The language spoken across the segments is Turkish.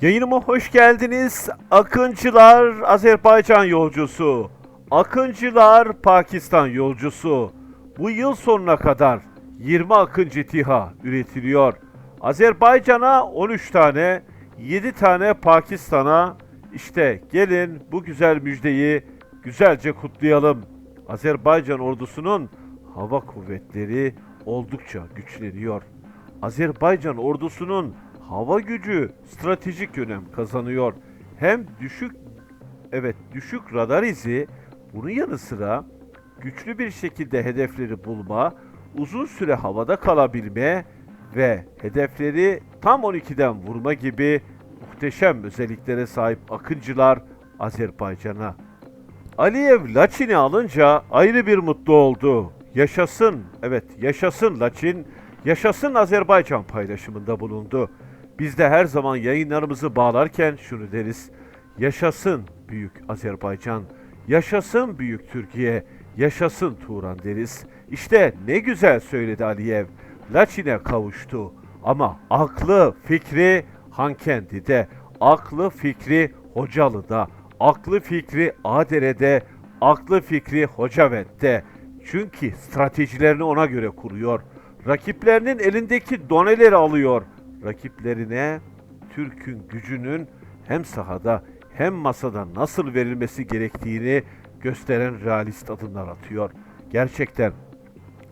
Yayınıma hoş geldiniz. Akıncılar Azerbaycan yolcusu. Akıncılar Pakistan yolcusu. Bu yıl sonuna kadar 20 Akıncı TİHA üretiliyor. Azerbaycan'a 13 tane, 7 tane Pakistan'a işte gelin bu güzel müjdeyi güzelce kutlayalım. Azerbaycan ordusunun hava kuvvetleri oldukça güçleniyor. Azerbaycan ordusunun hava gücü stratejik önem kazanıyor. Hem düşük evet düşük radar izi bunun yanı sıra güçlü bir şekilde hedefleri bulma, uzun süre havada kalabilme ve hedefleri tam 12'den vurma gibi muhteşem özelliklere sahip akıncılar Azerbaycan'a. Aliyev Laçin'i alınca ayrı bir mutlu oldu. Yaşasın, evet yaşasın Laçin, yaşasın Azerbaycan paylaşımında bulundu. Biz de her zaman yayınlarımızı bağlarken şunu deriz. Yaşasın büyük Azerbaycan, yaşasın büyük Türkiye, yaşasın Turan deriz. İşte ne güzel söyledi Aliyev. Laçin'e kavuştu. Ama aklı, fikri Hankendi'de, aklı, fikri Hocalı'da, aklı, fikri Adere'de, aklı, fikri Hocavet'te. Çünkü stratejilerini ona göre kuruyor. Rakiplerinin elindeki doneleri alıyor. Rakiplerine Türk'ün gücünün hem sahada hem masada nasıl verilmesi gerektiğini gösteren realist adımlar atıyor. Gerçekten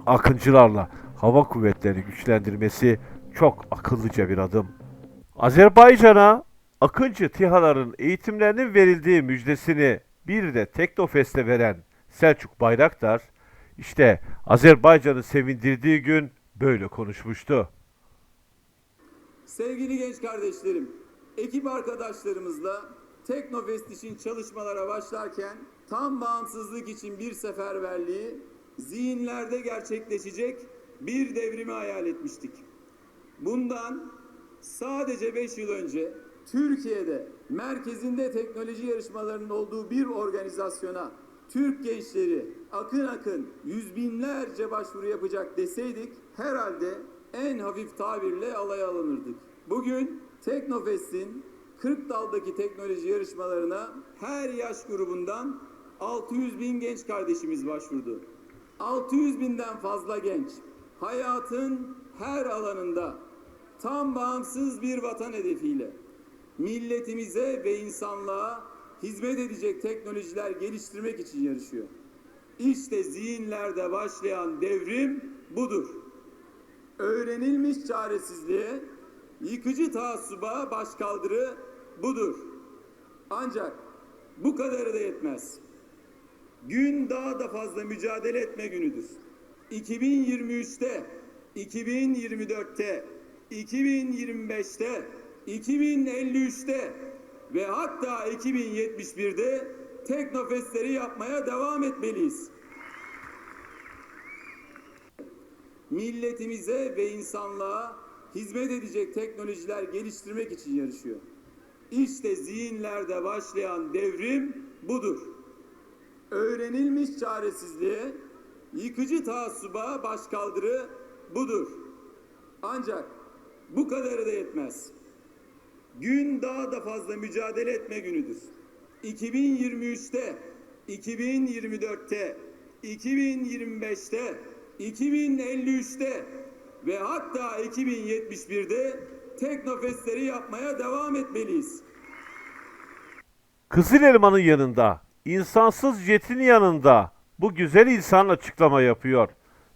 akıncılarla hava kuvvetlerini güçlendirmesi çok akıllıca bir adım. Azerbaycan'a Akıncı TİHA'ların eğitimlerinin verildiği müjdesini bir de Teknofest'e veren Selçuk Bayraktar, işte Azerbaycan'ı sevindirdiği gün böyle konuşmuştu. Sevgili genç kardeşlerim, ekip arkadaşlarımızla Teknofest için çalışmalara başlarken tam bağımsızlık için bir seferberliği zihinlerde gerçekleşecek bir devrimi hayal etmiştik. Bundan sadece 5 yıl önce Türkiye'de merkezinde teknoloji yarışmalarının olduğu bir organizasyona Türk gençleri akın akın yüz binlerce başvuru yapacak deseydik herhalde en hafif tabirle alaya alınırdık. Bugün Teknofest'in 40 daldaki teknoloji yarışmalarına her yaş grubundan 600 bin genç kardeşimiz başvurdu. 600 binden fazla genç hayatın her alanında tam bağımsız bir vatan hedefiyle milletimize ve insanlığa hizmet edecek teknolojiler geliştirmek için yarışıyor. İşte zihinlerde başlayan devrim budur. Öğrenilmiş çaresizliğe, yıkıcı taassuba başkaldırı budur. Ancak bu kadarı da yetmez. Gün daha da fazla mücadele etme günüdür. 2023'te, 2024'te, 2025'te, 2053'te ve hatta 2071'de teknofestleri yapmaya devam etmeliyiz. Milletimize ve insanlığa hizmet edecek teknolojiler geliştirmek için yarışıyor. İşte zihinlerde başlayan devrim budur. Öğrenilmiş çaresizliğe, yıkıcı taassuba başkaldırı budur. Ancak bu kadarı da yetmez. Gün daha da fazla mücadele etme günüdür. 2023'te, 2024'te, 2025'te, 2053'te ve hatta 2071'de teknofestleri yapmaya devam etmeliyiz. Kızıl Elma'nın yanında, insansız jetin yanında bu güzel insan açıklama yapıyor.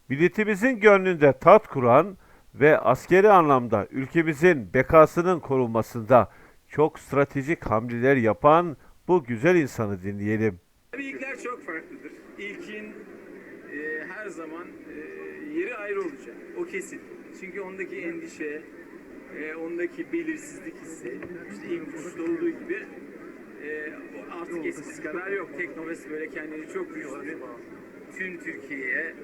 Milletimizin gönlünde tat kuran ve askeri anlamda ülkemizin bekasının korunmasında çok stratejik hamleler yapan bu güzel insanı dinleyelim. Tabii ilkler çok farklıdır. İlkin e, her zaman ayrı olacak. O kesin. Çünkü ondaki endişe, e, ondaki belirsizlik hissi, işte ilk uçuşta olduğu gibi e, artık eskisi kadar yok. Teknovest böyle kendini çok güçlü, tüm Türkiye'ye,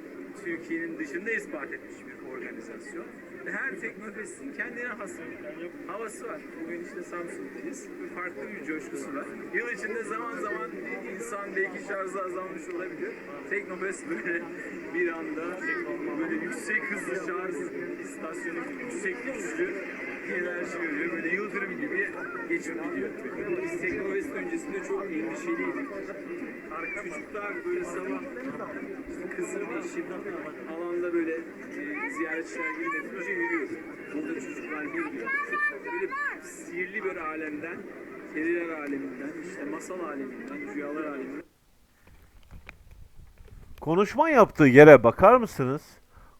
Türkiye'nin dışında ispat etmiş bir organizasyon. Her Teknofest'in kendine has bir havası var. Bugün işte Samsun'dayız. Farklı bir coşkusu var. Yıl içinde zaman zaman insan belki şarjı azalmış olabilir. Teknofest böyle bir anda böyle yüksek hızlı şarj istasyonu yüksek güçlü enerji veriyor. Böyle yıldırım gibi geçip gidiyor. Biz Teknofest öncesinde çok endişeliydik. Çocuklar böyle sabah kızım eşim alanda böyle e, ziyaretçiler girmeden önce yürüyordu. Burada çocuklar bir. Böyle sihirli bir alemden, periler aleminden, işte masal aleminden, rüyalar aleminden Konuşma yaptığı yere bakar mısınız?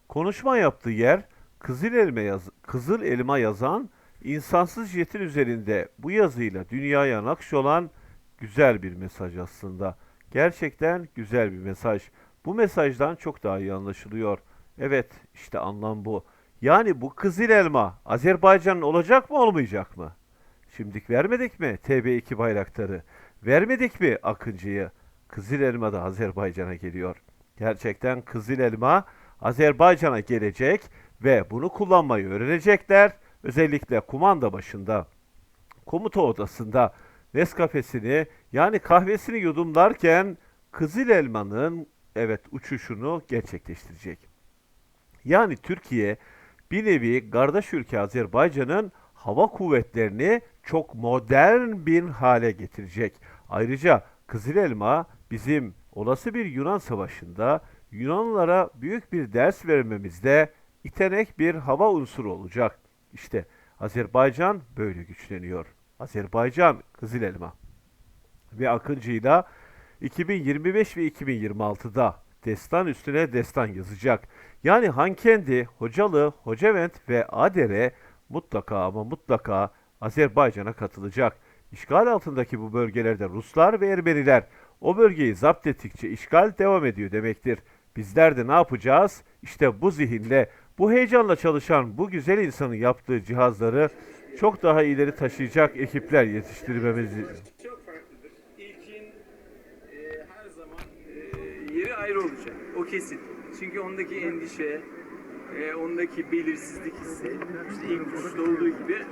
Konuşma yaptığı yer Kızıl Elma, yaz Kızıl Elma yazan insansız jetin üzerinde bu yazıyla dünyaya nakş olan güzel bir mesaj aslında. Gerçekten güzel bir mesaj. Bu mesajdan çok daha iyi anlaşılıyor. Evet işte anlam bu. Yani bu Kızıl Elma Azerbaycan'ın olacak mı olmayacak mı? Şimdik vermedik mi TB2 bayraktarı? Vermedik mi Akıncı'yı? Kızıl Elma da Azerbaycan'a geliyor. Gerçekten Kızıl Elma Azerbaycan'a gelecek ve bunu kullanmayı öğrenecekler. Özellikle kumanda başında, komuta odasında Nescafe'sini yani kahvesini yudumlarken Kızıl Elma'nın evet uçuşunu gerçekleştirecek. Yani Türkiye bir nevi kardeş ülke Azerbaycan'ın hava kuvvetlerini çok modern bir hale getirecek. Ayrıca Kızıl Elma bizim olası bir Yunan savaşında Yunanlılara büyük bir ders vermemizde itenek bir hava unsuru olacak. İşte Azerbaycan böyle güçleniyor. Azerbaycan Kızıl Elma ve Akıncı'yla 2025 ve 2026'da destan üstüne destan yazacak. Yani Hankendi, Hocalı, Hocavent ve Adere mutlaka ama mutlaka Azerbaycan'a katılacak. İşgal altındaki bu bölgelerde Ruslar ve Ermeniler o bölgeyi zapt ettikçe işgal devam ediyor demektir. Bizler de ne yapacağız? İşte bu zihinle, bu heyecanla çalışan bu güzel insanın yaptığı cihazları çok daha ileri taşıyacak ekipler yetiştirmemizi çok farklıdır. İlkin e, her zaman e, yeri ayrı olacak. O kesin. Çünkü ondaki endişe, e, ondaki belirsizlik hissi, işte ilk uçuşta olduğu gibi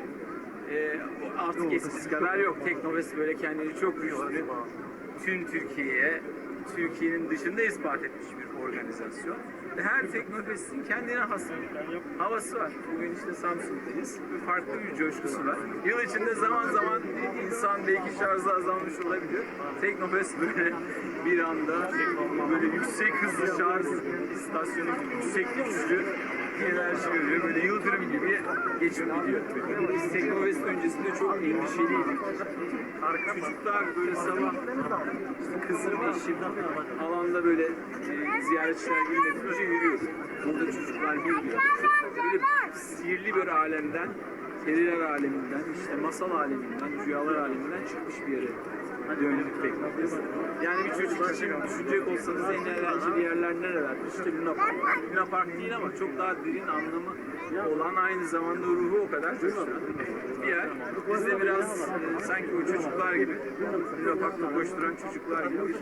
e, artık eskisi kadar yok. Teknofest böyle kendini çok güçlü, tüm Türkiye'ye, Türkiye'nin dışında ispat etmiş bir organizasyon. Ve Her Teknofest'in kendine has havası var. Bugün işte Samsun'dayız. Farklı bir coşkusu var. Yıl içinde zaman zaman insan belki şarjı azalmış olabilir. Teknofest böyle bir anda böyle yüksek hızlı şarj istasyonu yüksekli güçlü enerji veriyor. Böyle yıldırım gibi geçip gidiyor. Biz Teknofest öncesinde çok endişeliydik. Çocuklar böyle sabah işte kızım eşim alanda böyle e, ziyaretçiler girmeden önce yürüyordu. Burada çocuklar bir. Böyle sihirli bir alemden, periler aleminden, işte masal aleminden, rüyalar aleminden çıkmış bir yere döndük Teknofest. Yani bir çocuk için düşünecek olsanız en eğlenceli yerler nereler? İşte Luna Park. Luna Park değil ama çok daha derin anlamı olan aynı zamanda ruhu o kadar coşturan bir yer. Biz de biraz e, sanki o çocuklar gibi, Luna Park'ta koşturan çocuklar gibi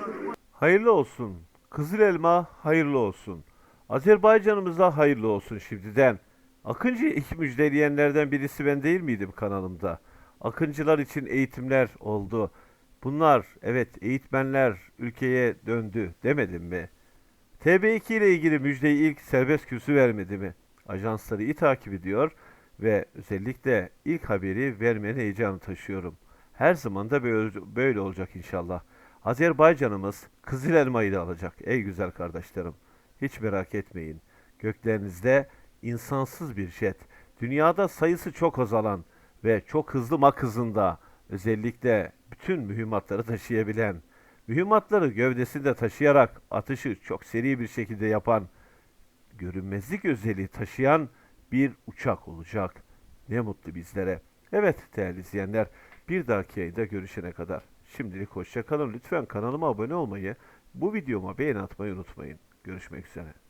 Hayırlı olsun. Kızıl elma hayırlı olsun. Azerbaycanımıza hayırlı olsun şimdiden. Akıncı'yı ilk müjdeleyenlerden birisi ben değil miydim kanalımda? Akıncılar için eğitimler oldu. Bunlar evet eğitmenler ülkeye döndü demedim mi? TB2 ile ilgili müjdeyi ilk serbest kürsü vermedi mi? Ajansları iyi takip ediyor ve özellikle ilk haberi vermenin heyecanı taşıyorum. Her zaman da böyle, olacak inşallah. Azerbaycanımız Kızıl Elma'yı da alacak ey güzel kardeşlerim. Hiç merak etmeyin. Göklerinizde insansız bir jet, dünyada sayısı çok azalan ve çok hızlı mak hızında özellikle bütün mühimmatları taşıyabilen, mühimmatları gövdesinde taşıyarak atışı çok seri bir şekilde yapan, görünmezlik özelliği taşıyan bir uçak olacak. Ne mutlu bizlere. Evet değerli izleyenler, bir dahaki yayında görüşene kadar. Şimdilik hoşça kalın. Lütfen kanalıma abone olmayı, bu videoma beğeni atmayı unutmayın. Görüşmek üzere.